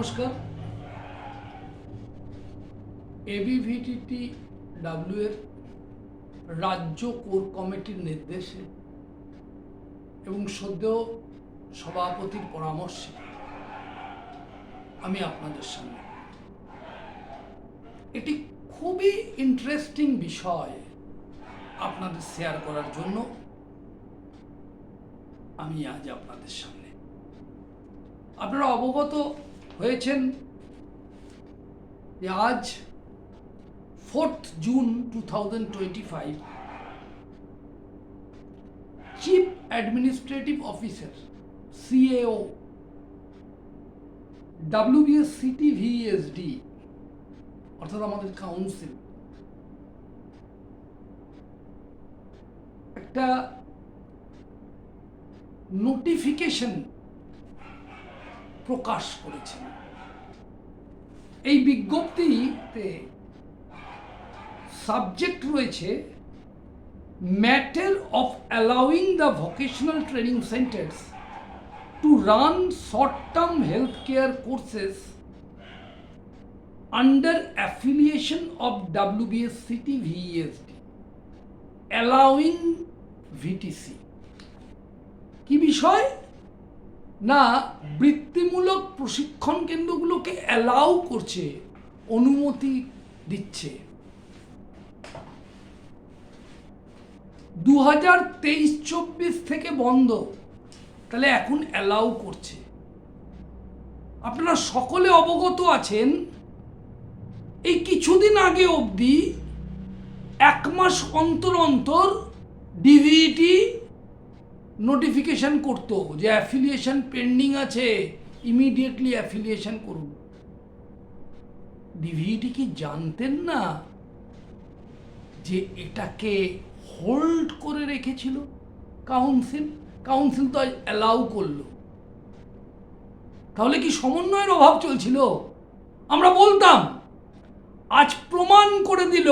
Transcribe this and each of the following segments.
নমস্কার। এবিভিটিটি ডাব্লিউ এর রাজ্য কোর কমিটির নির্দেশে এবং সদ্য সভাপতির পরামর্শে আমি আপনাদের সামনে। এটি খুবই ইন্টারেস্টিং বিষয় আপনাদের শেয়ার করার জন্য আমি আজ আপনাদের সামনে। আপনারা অবগত হয়েছেন আজ fourth June two thousand twenty five chief administrative officer, CAO WBS CT VSD অর্থাৎ আমাদের কাউন্সিল, একটা নোটিফিকেশন প্রকাশ করেছেন এই বিজ্ঞপ্তিতে সাবজেক্ট রয়েছে matter of allowing the vocational training centres to run short term health care courses under affiliation of WBS City VESD, allowing VTC. কি বিষয় না, বৃত্তিমূলক প্রশিক্ষণ কেন্দ্রগুলোকে অ্যালাউ করছে, অনুমতি দিচ্ছে। দু হাজার তেইশ চব্বিশ থেকে বন্ধ, তাহলে এখন অ্যালাউ করছে। আপনারা সকলে অবগত আছেন, এই কিছুদিন আগে অবধি এক মাস অন্তর অন্তর ডিভিটি নোটিফিকেশন করতো যে অ্যাফিলিয়েশন পেন্ডিং আছে ইমিডিয়েটলি অ্যাফিলিয়েশন করুন। ডিভিটি কি জানতেন না যে এটাকে হোল্ড করে রেখেছিল? কাউন্সিল কাউন্সিল তো অ্যালাউ করল। তাহলে কি সমন্বয়ের অভাব চলছিল? আমরা বলতাম, আজ প্রমাণ করে দিল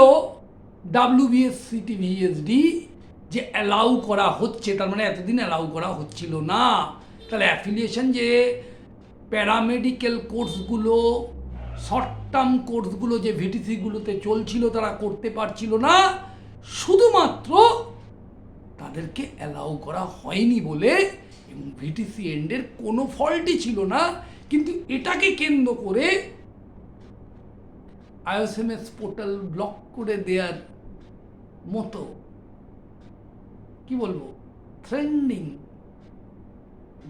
ডাব্লিউবিএস সিটি ভিএসডি যে অ্যালাউ করা হচ্ছে, তার মানে এতদিন অ্যালাউ করা হচ্ছিল না। তাহলে অ্যাফিলিয়েশন যে প্যারামেডিক্যাল কোর্সগুলো শর্ট টার্ম কোর্সগুলো যে ভিটিসিগুলোতে চলছিল, তারা করতে পারছিল না। শুধুমাত্র তাদেরকে অ্যালাউ করা হয়নি বলে এবং ভিটিসি এন্ডের কোনো ফল্টই ছিল না। কিন্তু এটাকে কেন্দ্র করে আইওসএমএস পোর্টাল ব্লক করে দেওয়ার মতো কি বলব? ট্রেন্ডিং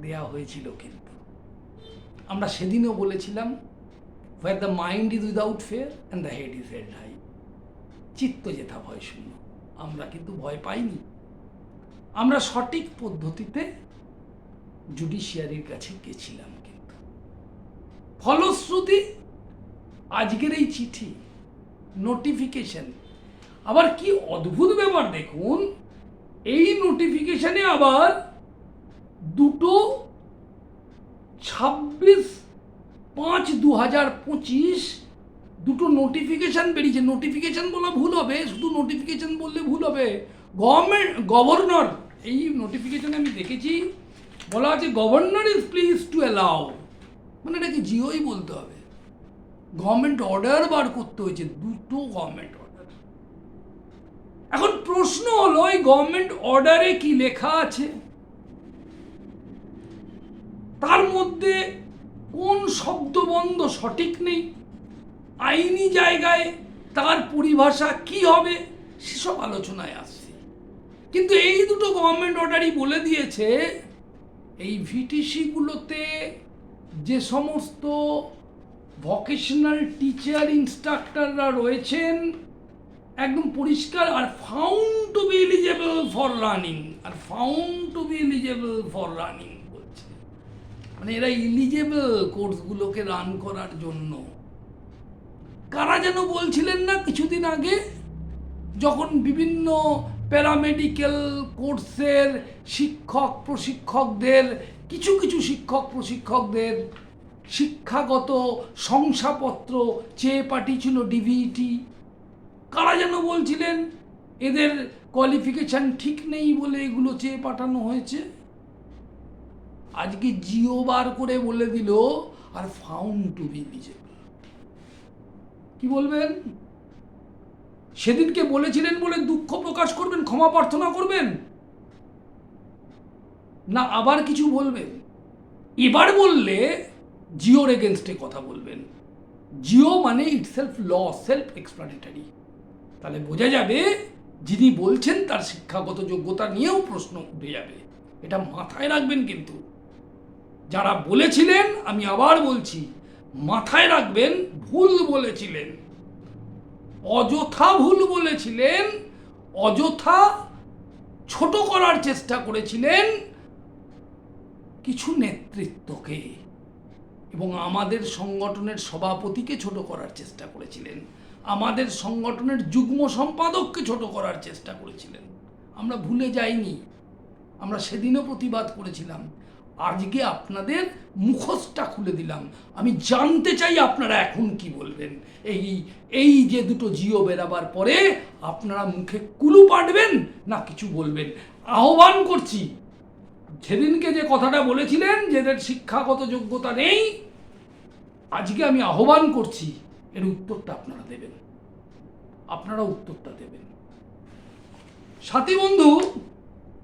দেয়া হয়েছিল কিন্তু। আমরা সেদিনও বলেছিলাম where the mind is without fear and the head is head high চিত্ত যেথা ভয় শূন্য। আমরা কিন্তু ভয় পাইনি। আমরা সঠিক পদ্ধতিতে জুডিশিয়ারির কাছে গেছিলাম কিন্তু। ফলশ্রুতি, আজকের এই চিঠি নোটিফিকেশন আবার কি অদ্ভুত ব্যাপার দেখুন এই নোটিফিকেশনে আবার দুটো ছাব্বিশ পাঁচ দু হাজার পঁচিশ দুটো নোটিফিকেশন বেরিয়েছে। নোটিফিকেশন বলা ভুল হবে, শুধু নোটিফিকেশন বললে ভুল হবে। গভর্নমেন্ট গভর্নর এই নোটিফিকেশানে আমি দেখেছি, বলা আছে governor is please to allow মানে এটাকে জিওই বলতে হবে। গভর্নমেন্ট অর্ডার বার করতে হয়েছে, দুটো গভর্নমেন্ট অর্ডার এখন প্রশ্ন হলো, এই গভর্নমেন্ট অর্ডারে কি লেখা আছে? তার মধ্যে কোন শব্দবন্ধ সঠিক নেই? আইনি জায়গায় তার পরিভাষা কি হবে? সেসব আলোচনায় আসছে। কিন্তু এই দুটো গভর্নমেন্ট অর্ডারই বলে দিয়েছে, এই ভিটিসিগুলোতে যে সমস্ত ভকেশনাল টিচার ইনস্ট্রাক্টররা রয়েছেন একদম পরিষ্কার are found to be eligible for running are found to be eligible for running বলছে। মানে এরা ইলিজেবল কোর্সগুলোকে রান করার জন্য। কারা যেন বলছিলেন না কিছুদিন আগে, যখন বিভিন্ন প্যারামেডিক্যাল কোর্সের শিক্ষক, প্রশিক্ষকদের, কিছু কিছু শিক্ষক, প্রশিক্ষকদের শিক্ষাগত শংসাপত্র চেয়ে পাঠিয়েছিল ডিভিটি কারা যেন বলছিলেন, এদের কোয়ালিফিকেশন ঠিক নেই বলে এগুলো চেয়ে পাঠানো হয়েছে? আজকে জিও বার করে বলে দিল are found to be eligible কি বলবেন? সেদিনকে বলেছিলেন বলে দুঃখ প্রকাশ করবেন, ক্ষমা প্রার্থনা করবেন? না, আবার কিছু বলবেন? এবার বললে জিওর এগেনস্টে কথা বলবেন। জিও মানে ইটসেলফ ল সেলফ এক্সপ্লানেটারি তাহলে বোঝা যাবে যিনি বলছেন তার শিক্ষাগত যোগ্যতা নিয়েও প্রশ্ন উঠে যাবে। এটা মাথায় রাখবেন কিন্তু। যারা বলেছিলেন, আমি আবার বলছি, মাথায় রাখবেন, ভুল বলেছিলেন। অযথা ভুল বলেছিলেন, অযথা ছোট করার চেষ্টা করেছিলেন কিছু নেতৃত্বকে এবং আমাদের সংগঠনের সভাপতিকে ছোট করার চেষ্টা করেছিলেন। আমাদের সংগঠনের যুগ্ম সম্পাদককে ছোট করার চেষ্টা করেছিলেন। আমরা ভুলে যাইনি। আমরা সেদিনও প্রতিবাদ করেছিলাম। আজকে আপনাদের মুখোশটা খুলে দিলাম। আমি জানতে চাই আপনারা এখন কি বলবেন? এই এই যে দুটো জিও বেরাবার পরে আপনারা মুখে কুলু পাঠবেন না কিছু বলবেন? আহ্বান করছি। সেদিনকে যে কথাটা বলেছিলেন যেদের শিক্ষাগত যোগ্যতা নেই, আজকে আমি আহ্বান করছি এর উত্তরটা আপনারা দেবেন। আপনারা উত্তরটা দেবেন। সাথী বন্ধু,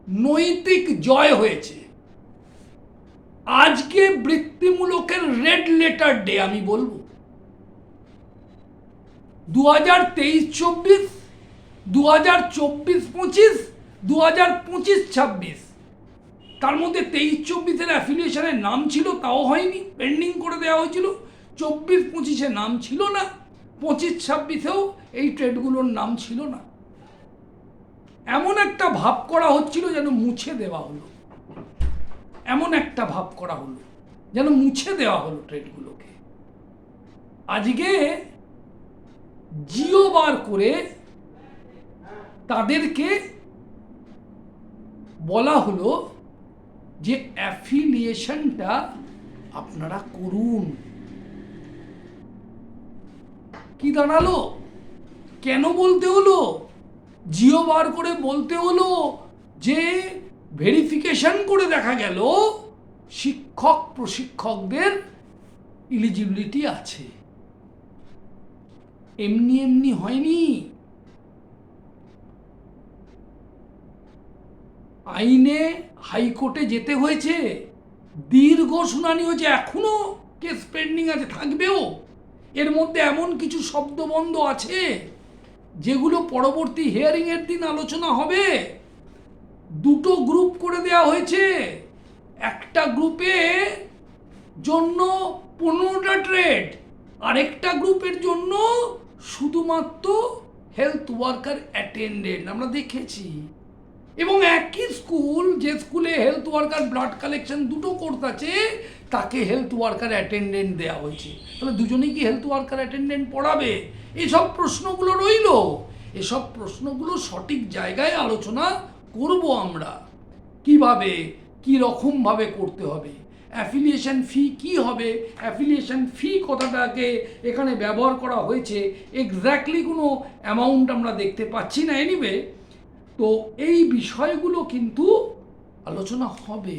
নৈতিক জয় হয়েছে। আজকে বৃত্তিমূলকের রেড লেটার ডে, আমি বলব। দু হাজার তেইশ, চব্বিশ দু হাজার চব্বিশ, পঁচিশ দু হাজার পঁচিশ, ছাব্বিশ। তার মধ্যে তেইশ, চব্বিশের অ্যাফিলিয়েশনের নাম ছিল, তাও হয়নি পেন্ডিং করে দেওয়া হয়েছিল। চব্বিশ পঁচিশে নাম ছিল না, পঁচিশ ছাব্বিশেও এই ট্রেডগুলোর নাম ছিল না। এমন একটা ভাব করা হচ্ছিল যেন মুছে দেওয়া হলো। এমন একটা ভাব করা হলো যেন মুছে দেওয়া হলো ট্রেডগুলোকে। আজকে জিও বার করে তাদেরকে বলা হলো যে অ্যাফিলিয়েশনটা আপনারা করুন। কি দাঁড়াল? কেন বলতে হলো? জিও বার করে বলতে হলো যে ভেরিফিকেশন করে দেখা গেল, শিক্ষক প্রশিক্ষকদের ইলিজিবিলিটি আছে। এমনি এমনি হয়নি। আইনে হাইকোর্টে যেতে হয়েছে। দীর্ঘ শুনানি হয়েছে। এখনও কেস পেন্ডিং আছে। থাকবেও। এর মধ্যে এমন কিছু শব্দবন্ধ আছে যেগুলো পরবর্তী হিয়ারিংয়ের দিন আলোচনা হবে। দুটো গ্রুপ করে দেওয়া হয়েছে। একটা গ্রুপে জন্য পনেরোটা ট্রেড আরেকটা গ্রুপের জন্য শুধুমাত্র হেলথ ওয়ার্কার অ্যাটেন্ডেন্ট আমরা দেখেছি। এবং একই স্কুল যে স্কুলে হেলথ ওয়ার্কার ব্লাড কালেকশন দুটো কোর্স আছে তাকে হেলথ ওয়ার্কার অ্যাটেন্ডেন্ট দেওয়া হয়েছে। তাহলে দুজনেই কি হেলথ ওয়ার্কার অ্যাটেন্ডেন্ট পড়াবে? এসব প্রশ্নগুলো রইল। এসব প্রশ্নগুলো সঠিক জায়গায় আলোচনা করব আমরা। কীভাবে কি রকমভাবে করতে হবে? অ্যাফিলিয়েশন ফি কি হবে? অ্যাফিলিয়েশন ফি কথাটাকে এখানে ব্যবহার করা হয়েছে। এক্স্যাক্টলি কোনো অ্যামাউন্ট আমরা দেখতে পাচ্ছি না এনিওয়ে তো এই বিষয়গুলো কিন্তু আলোচনা হবে।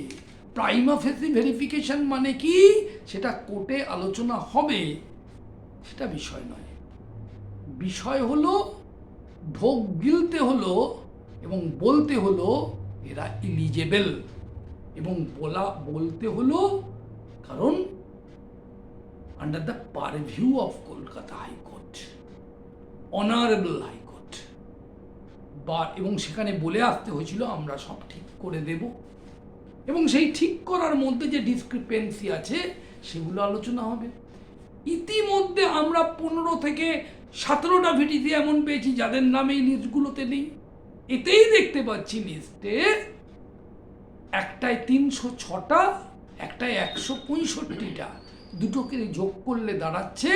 প্রাইমা ফেসি ভেরিফিকেশন মানে কি? সেটা কোর্টে আলোচনা হবে। সেটা বিষয় নয়। বিষয় হলো ঢোক গিলতে হলো এবং বলতে হলো এরা ইলিজেবল এবং বলা, বলতে হলো কারণ under the purview of Kolkata high court honourable high court বা, এবং সেখানে বলে আসতে হয়েছিল, আমরা সব ঠিক করে দেব। এবং সেই ঠিক করার মধ্যে যে ডিসক্রিপেন্সি আছে, সেগুলো আলোচনা হবে। ইতিমধ্যে আমরা পনেরো থেকে সতেরোটা ভিটিতে এমন পেয়েছি যাদের নামে এই লিস্টগুলোতে নেই। এতেই দেখতে পাচ্ছি লিস্টে একটায় তিনশো ছটা, একটায় একশো পঁয়ষট্টিটা। দুটোকে যোগ করলে দাঁড়াচ্ছে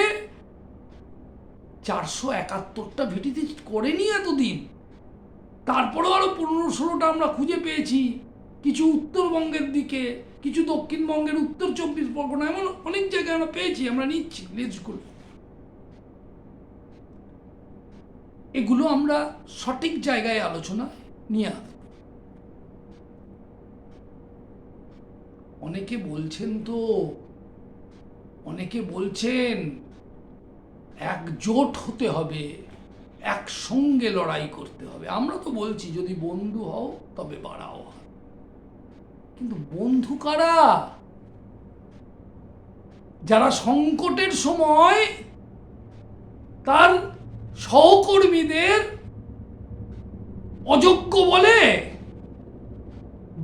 চারশো একাত্তরটা ভিটিতে করেনি এতদিন। তারপরেও আরও পনেরো ষোলোটা আমরা খুঁজে পেয়েছি। কিছু উত্তরবঙ্গের দিকে, কিছু দক্ষিণবঙ্গের উত্তর চব্বিশ পরগনা, এমন অনেক জায়গায় আমরা পেয়েছি, আমরা নিচ্ছি লিস্টগুলো এগুলো আমরা সঠিক জায়গায় আলোচনা নিয়ে আসব। অনেকে বলছেন তো, অনেকে বলছেন একজোট হতে হবে, একসঙ্গে লড়াই করতে হবে। আমরা তো বলছি, যদি বন্ধু হও, তবে বাড়াও। হাত। কিন্তু বন্ধু কারা? যারা সংকটের সময় তার সহকর্মীদের অযোগ্য বলে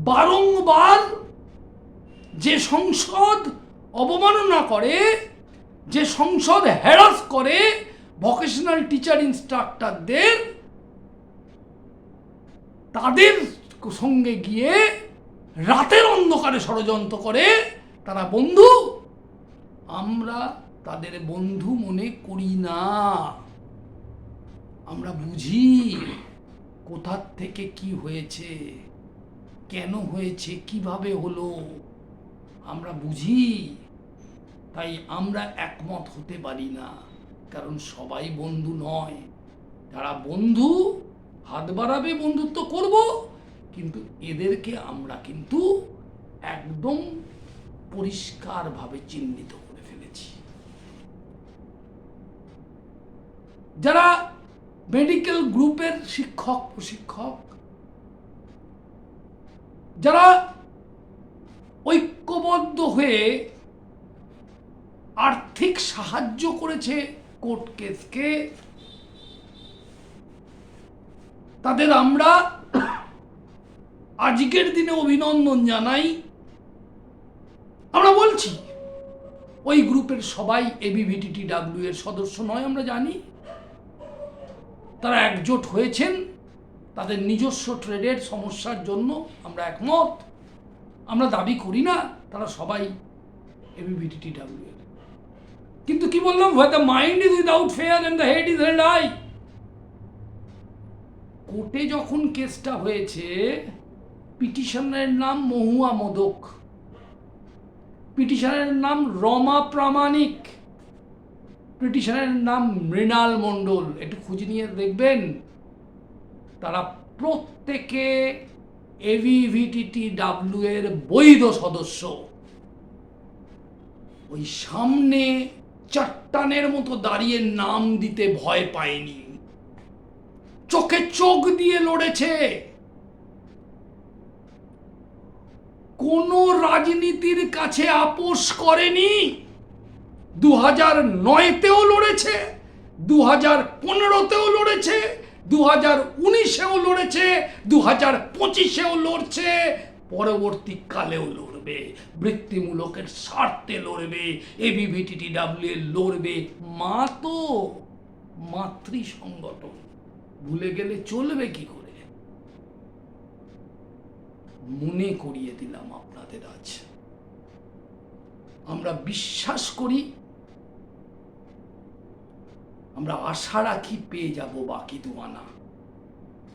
বারংবার যে সংসদ অবমাননা করে, যে সংসদ হ্যারাস করে ভোকেশনাল টিচার ইনস্ট্রাক্টরদের তাদের সঙ্গে গিয়ে রাতের অন্ধকারে ষড়যন্ত্র করে তারা, বন্ধু, আমরা তাদের বন্ধু মনে করি না। আমরা বুঝি কোথার থেকে কি হয়েছে, কেন হয়েছে, কীভাবে হলো। আমরা বুঝি, তাই আমরা একমত হতে পারি না। কারণ সবাই বন্ধু নয়। যারা বন্ধু, হাত বাড়াবে বন্ধুত্ব করব। কিন্তু এদেরকে আমরা কিন্তু একদম পরিষ্কারভাবে চিহ্নিত করে ফেলেছি। যারা মেডিকেল গ্রুপের শিক্ষক, প্রশিক্ষক, যারা ঐক্যবদ্ধ হয়ে আর্থিক সাহায্য করেছে কোর্ট কেসকে, তাদের আমরা আজকের দিনে অভিনন্দন জানাই। আমরা বলছি, ওই গ্রুপের সবাই এবিভিটিটি ডাব্লিউ এর সদস্য নয়, আমরা জানি। তারা একজোট হয়েছেন, তাদের নিজস্ব ট্রেডের সমস্যার জন্য আমরা একমত। আমরা দাবি করি না, তারা সবাই এবিভিটিটি ডাব্লিউ এর। কিন্তু কি বললাম the mind is without fear and the head is held high কোর্টে যখন কেসটা হয়েছে পিটিশনের নাম মহুয়া মোদক। পিটিশনের নাম রমা প্রামাণিক। পিটিশনের নাম মৃণাল মণ্ডল। একটু খুঁজে নিয়ে দেখবেন, তারা প্রত্যেকে এভিভিটিটি ডাব্লিউ এর বৈধ সদস্য। ওই সামনে চট্টানের মতো দাঁড়িয়ে নাম দিতে ভয় পায়নি। চোখে চোখ দিয়ে লড়েছে। কোন রাজনীতির কাছে আপোষ করেনি। দু হাজার নয়তেও লড়েছে দু হাজার পনেরোতেও লড়েছে দু হাজার উনিশেও লড়েছে দু হাজার পঁচিশেও লড়ছে, পরবর্তীকালেও লড়বে, বৃত্তিমূলকের স্বার্থে লড়বে এবিভিটিটি ডাব্লিউ লড়বে, মা তো মাতৃ সংগঠন ভুলে গেলে চলবে কি করে? মনে করিয়ে দিলাম আপনাদের আজ। আমরা বিশ্বাস করি, আমরা আশা রাখি পেয়ে যাব বাকি দুয়ানা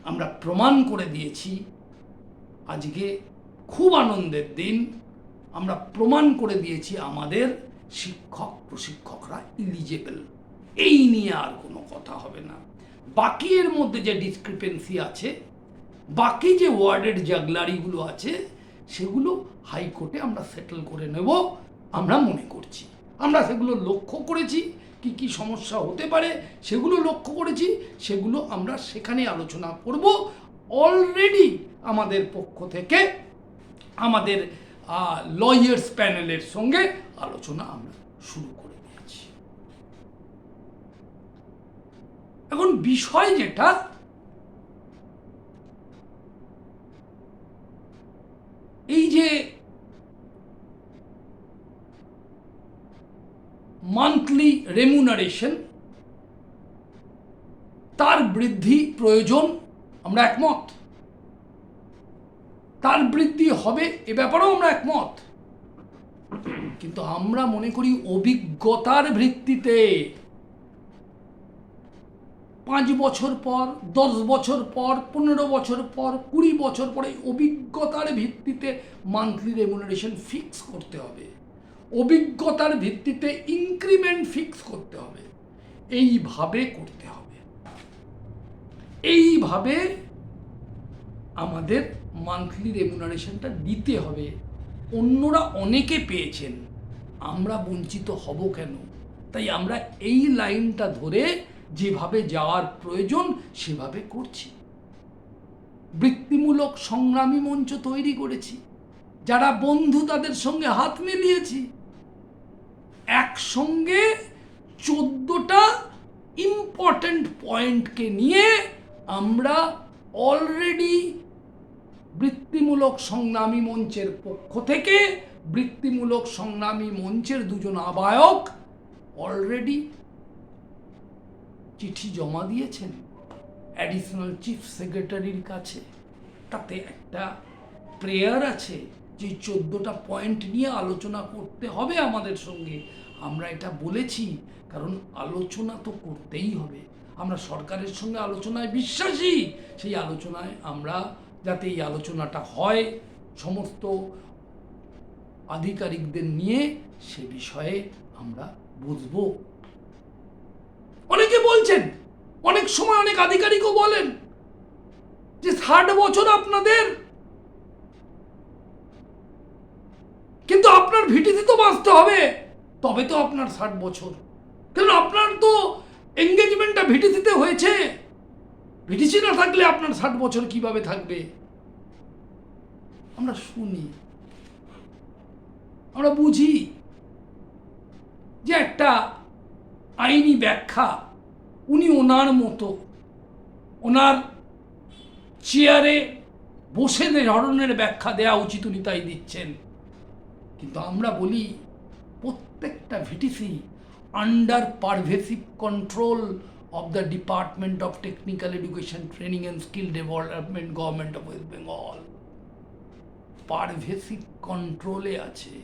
আমরা প্রমাণ করে দিয়েছি, আজকে খুব আনন্দের দিন। আমরা প্রমাণ করে দিয়েছি আমাদের শিক্ষক, প্রশিক্ষকরা ইলিজেবল এই নিয়ে আর কোনো কথা হবে না। বাকি এর মধ্যে যে ডিসক্রিপেন্সি আছে বাকি যে ওয়ার্ডের জাগলারিগুলো আছে, সেগুলো হাইকোর্টে আমরা সেটেল করে নেব, আমরা মনে করছি। আমরা সেগুলো লক্ষ্য করেছি, কি কি সমস্যা হতে পারে, সেগুলো লক্ষ্য করেছি, সেগুলো আমরা সেখানে আলোচনা করব। অলরেডি আমাদের পক্ষ থেকে, আমাদের লয়ার্স প্যানেলের সঙ্গে আলোচনা আমরা শুরু করে দিয়েছি। এখন বিষয় যেটা এই যে মান্থলি রেমুনারেশন তার বৃদ্ধি প্রয়োজন, আমরা একমত। তার বৃদ্ধি হবে, এ ব্যাপারেও আমরা একমত। কিন্তু আমরা মনে করি অভিজ্ঞতার ভিত্তিতে। পাঁচ বছর পর, দশ বছর পর, পনেরো বছর পর, কুড়ি বছর পরে অভিজ্ঞতার ভিত্তিতে মান্থলি রেমুনারেশন ফিক্স করতে হবে। অভিজ্ঞতার ভিত্তিতে ইনক্রিমেন্ট ফিক্স করতে হবে। এইভাবে করতে হবে। এইভাবে আমাদের মান্থলি রেমুনারেশনটা দিতে হবে। অন্যরা অনেকে পেয়েছেন। আমরা বঞ্চিত হব কেন? তাই আমরা এই লাইনটা ধরে যেভাবে যাওয়ার প্রয়োজন, সেভাবে করছি। বৃত্তিমূলক সংগ্রামী মঞ্চ তৈরি করেছি, যারা বন্ধু তাদের সঙ্গে হাত মিলিয়েছি। একসঙ্গে চোদ্দটা ইম্পর্ট্যান্ট পয়েন্টকে নিয়ে আমরা অলরেডি বৃত্তিমূলক সংগ্রামী মঞ্চের পক্ষ থেকে, বৃত্তিমূলক সংগ্রামী মঞ্চের দুজন আবায়ক অলরেডি চিঠি জমা দিয়েছেন অ্যাডিশনাল চিফ সেক্রেটারির কাছে। তাতে একটা প্রেয়ার আছে যে চোদ্দোটা পয়েন্ট নিয়ে আলোচনা করতে হবে আমাদের সঙ্গে। আমরা এটা বলেছি, কারণ আলোচনা তো করতেই হবে। আমরা সরকারের সঙ্গে আলোচনায় বিশ্বাসী, সেই আলোচনায় আমরা যাতে এই আলোচনাটা হয়, সমস্ত আধিকারিকদের নিয়ে সে বিষয়ে আমরা বুঝব। অনেকে বলছেন, অনেক সময় অনেক আধিকারিকও বলেন যে ষাট বছর আপনাদের। কিন্তু আপনার ভিটিতে তো বাঁচতে হবে, তবে তো আপনার ষাট বছর। কারণ আপনার তো এঙ্গেজমেন্টটা ভিটিসিতে হয়েছে। ভিটিসি না থাকলে আপনার ষাট বছর কীভাবে থাকবে? আমরা শুনি, আমরা বুঝি যে একটা আইনি ব্যাখ্যা। উনি ওনার মতো। ওনার চেয়ারে বসে ধরনের ব্যাখ্যা দেওয়া উচিত উনি তাই দিচ্ছেন। কিন্তু আমরা বলি, প্রত্যেকটা VTC under pervasive control of the department of technical education training and skill development government of West Bengal pervasive কন্ট্রোলে আছে।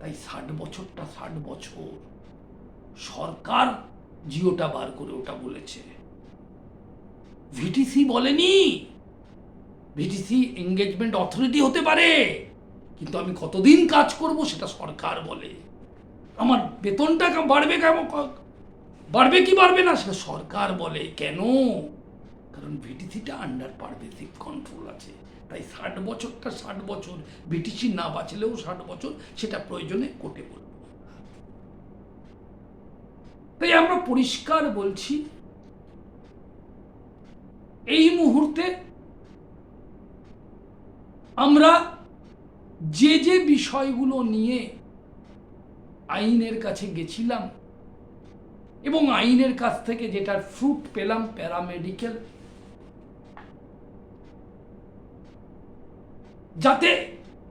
তাই ষাট বছরটা ষাট বছর। সরকার জিওটা বার করে ওটা বলেছে। ভিটিসি বলেনি। ভিটিসি এঙ্গেজমেন্ট অথরিটি হতে পারে, কিন্তু আমি কতদিন কাজ করব সেটা সরকার বলে। আমার বেতনটা বাড়বে কেমন বাড়বে কি বাড়বে না সেটা সরকার বলে। কেন? কারণ ভিটিসিটা আন্ডার পারভেসিভ কন্ট্রোল আছে। তাই ষাট বছরটা ষাট বছর, ভিটিসি না বাঁচলেও ষাট বছর সেটা প্রয়োজনে কোটে বলব তাই আমরা পরিষ্কার বলছি, এই মুহূর্তে আমরা যে যে বিষয়গুলো নিয়ে আইনের কাছে গেছিলাম এবং আইনের কাছ থেকে যেটার ফ্রুট পেলাম প্যারামেডিক্যাল যাতে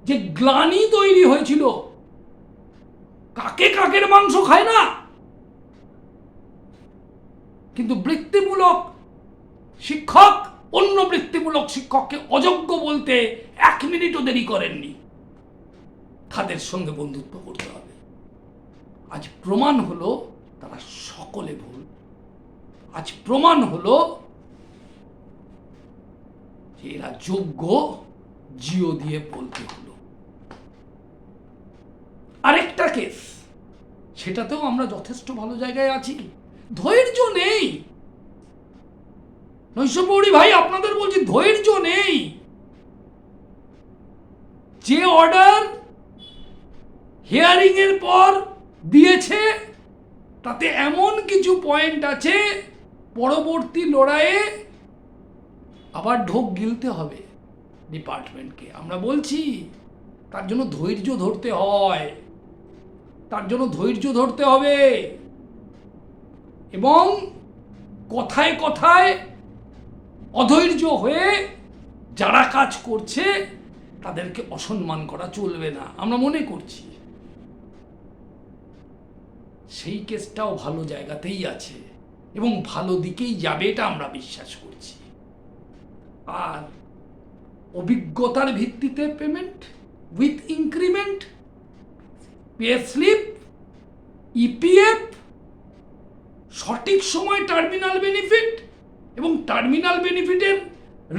যে গ্লানি তৈরি হয়েছিল, কাকে কাকের মাংস খায় না? কিন্তু বৃত্তিমূলক শিক্ষক, অন্য বৃত্তিমূলক শিক্ষককে অযোগ্য বলতে এক মিনিটও দেরি করেননি। তাদের সঙ্গে বন্ধুত্ব করতে হবে। আজ প্রমাণ হলো তারা সকলে ভুল। আজ প্রমাণ হলো যে এরা যোগ্য জিও দিয়ে বলতে হলো। আরেকটা কেস সেটাতেও আমরা যথেষ্ট ভালো জায়গায় আছি। ধৈর্য নেই। নৈশপৌরী ভাই, আপনাদের বলছি ধৈর্য নেই। যে অর্ডার হিয়ারিং এর পর দিয়েছে, তাতে এমন কিছু পয়েন্ট আছে, পরবর্তী লড়াইয়ে আবার ঢোক গিলতে হবে ডিপার্টমেন্টকে। আমরা বলছি, তার জন্য ধৈর্য ধরতে হয়। তার জন্য ধৈর্য ধরতে হবে। এবং কথায় কথায় অধৈর্য হয়ে যারা কাজ করছে, তাদেরকে অসম্মান করা চলবে না। আমরা মনে করছি, সেই কেসটাও ভালো জায়গাতেই আছে এবং ভালো দিকেই যাবে এটা আমরা বিশ্বাস করছি। আর অভিজ্ঞতার ভিত্তিতে payment with increment pay slip EPF সঠিক সময় টার্মিনাল বেনিফিট এবং টার্মিনাল বেনিফিটের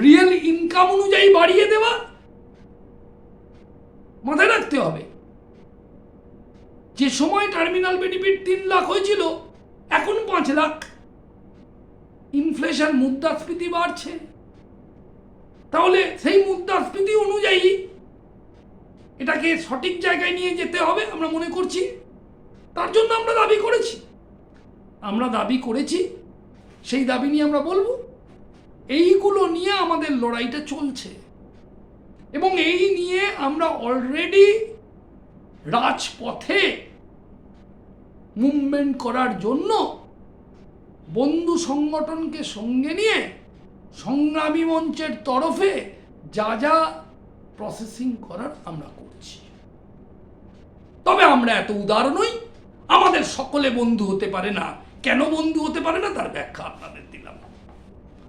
রিয়েল ইনকাম অনুযায়ী বাড়িয়ে দেওয়া মাথায় রাখতে হবে। যে সময় টার্মিনাল বেনিফিট তিন লাখ হয়েছিল, এখন পাঁচ লাখ। ইনফ্লেশন মুদ্রাস্ফীতি বাড়ছে। তাহলে সেই মুদ্রাস্ফীতি অনুযায়ী এটাকে সঠিক জায়গায় নিয়ে যেতে হবে, আমরা মনে করছি। তার জন্য আমরা দাবি করেছি। আমরা দাবি করেছি, সেই দাবি নিয়ে আমরা বলব, এইগুলো নিয়ে আমাদের লড়াইটা চলছে। এবং এই নিয়ে আমরা অলরেডি রাজপথে মুভমেন্ট করার জন্য বন্ধু সংগঠনকে সঙ্গে নিয়ে সংগ্রামী মঞ্চের তরফে যা যা প্রসেসিং করার আমরা করছি। তবে আমরা এত উদার নই, আমাদের সকলে বন্ধু হতে পারে না। কেন বন্ধু হতে পারে না তার ব্যাখ্যা আপনাদের দিলাম।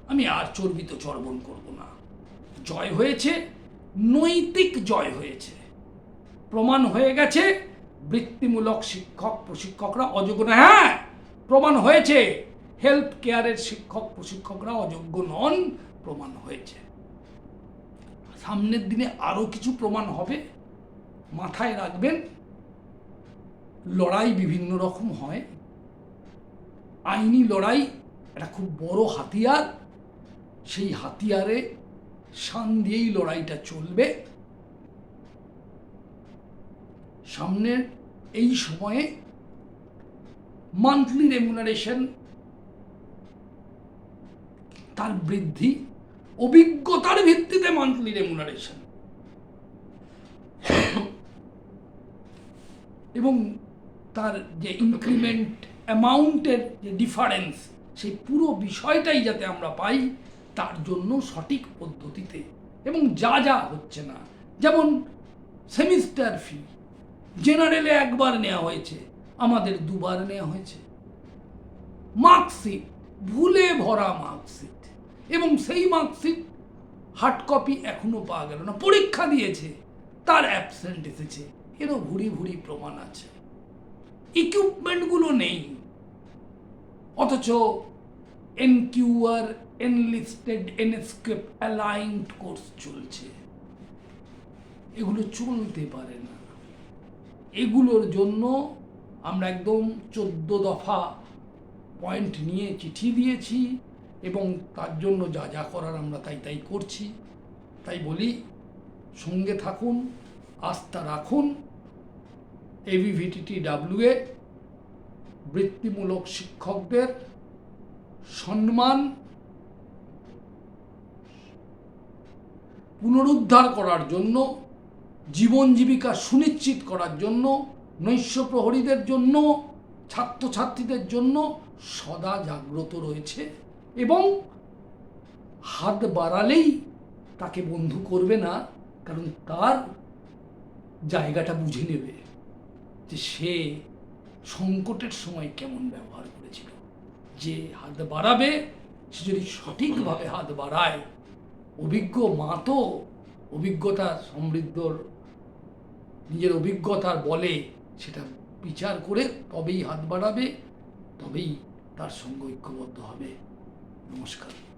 আমি আর চর্বিত চর্বণ করব না। জয় হয়েছে, নৈতিক জয় হয়েছে। প্রমাণ হয়ে গেছে, বৃত্তিমূলক শিক্ষক, প্রশিক্ষকরা অযোগ্য না হ্যাঁ প্রমাণ হয়েছে হেলথ কেয়ারের শিক্ষক, প্রশিক্ষকরা অযোগ্য নন, প্রমাণ হয়েছে। সামনের দিনে আরও কিছু প্রমাণ হবে। মাথায় রাখবেন, লড়াই বিভিন্ন রকম হয়। আইনি লড়াই, একটা খুব বড় হাতিয়ার। সেই হাতিয়ারে শান দিয়েই লড়াইটা চলবে। সামনের এই সময়ে মান্থলি রেমুনারেশন তার বৃদ্ধি, অভিজ্ঞতার ভিত্তিতে মান্থলি রেমুনারেশন এবং তার যে ইনক্রিমেন্ট অ্যামাউন্টের যে ডিফারেন্স সেই পুরো বিষয়টাই যাতে আমরা পাই, তার জন্য সঠিক পদ্ধতিতে এবং যা যা হচ্ছে না। যেমন সেমিস্টার ফি জেনারেলে একবার নেওয়া হয়েছে, আমাদের দুবার নেওয়া হয়েছে। মার্কশিট ভুলে ভরা মার্কশিট এবং সেই মার্কশিট হার্ড কপি এখনও পাওয়া গেল না। পরীক্ষা দিয়েছে, তার অ্যাবসেন্ট এসেছে, এরও ভুরি ভুরি প্রমাণ আছে। ইকুইপমেন্টগুলো নেই। অথচ NQR enlisted NSQF aligned course চলছে। এগুলো চলতে পারে না। এগুলোর জন্য আমরা একদম চোদ্দ দফা পয়েন্ট নিয়ে চিঠি দিয়েছি এবং তার জন্য যা যা করার আমরা তাই তাই করছি। তাই বলি, সঙ্গে থাকুন, আস্থা রাখুন এভিভিটিটি ডাব্লিউএ বৃত্তিমূলক শিক্ষকদের সম্মান পুনরুদ্ধার করার জন্য, জীবন জীবিকা সুনিশ্চিত করার জন্য, নৈশ প্রহরীদের জন্য, ছাত্রছাত্রীদের জন্য সদা জাগ্রত রয়েছে এবং হাত বাড়ালেই তাকে বন্ধু করবে না, কারণ তার জায়গাটা বুঝে নেবে। যে সে সংকটের সময় কেমন ব্যবহার করেছিল? যে হাত বাড়াবে, সে যদি সঠিকভাবে হাত বাড়ায়, অভিজ্ঞ মা তো অভিজ্ঞতা সমৃদ্ধর, নিজের অভিজ্ঞতার বলে সেটা বিচার করে তবেই হাত বাড়াবে, তবেই তার সঙ্গে ঐক্যবদ্ধ হবে। নমস্কার।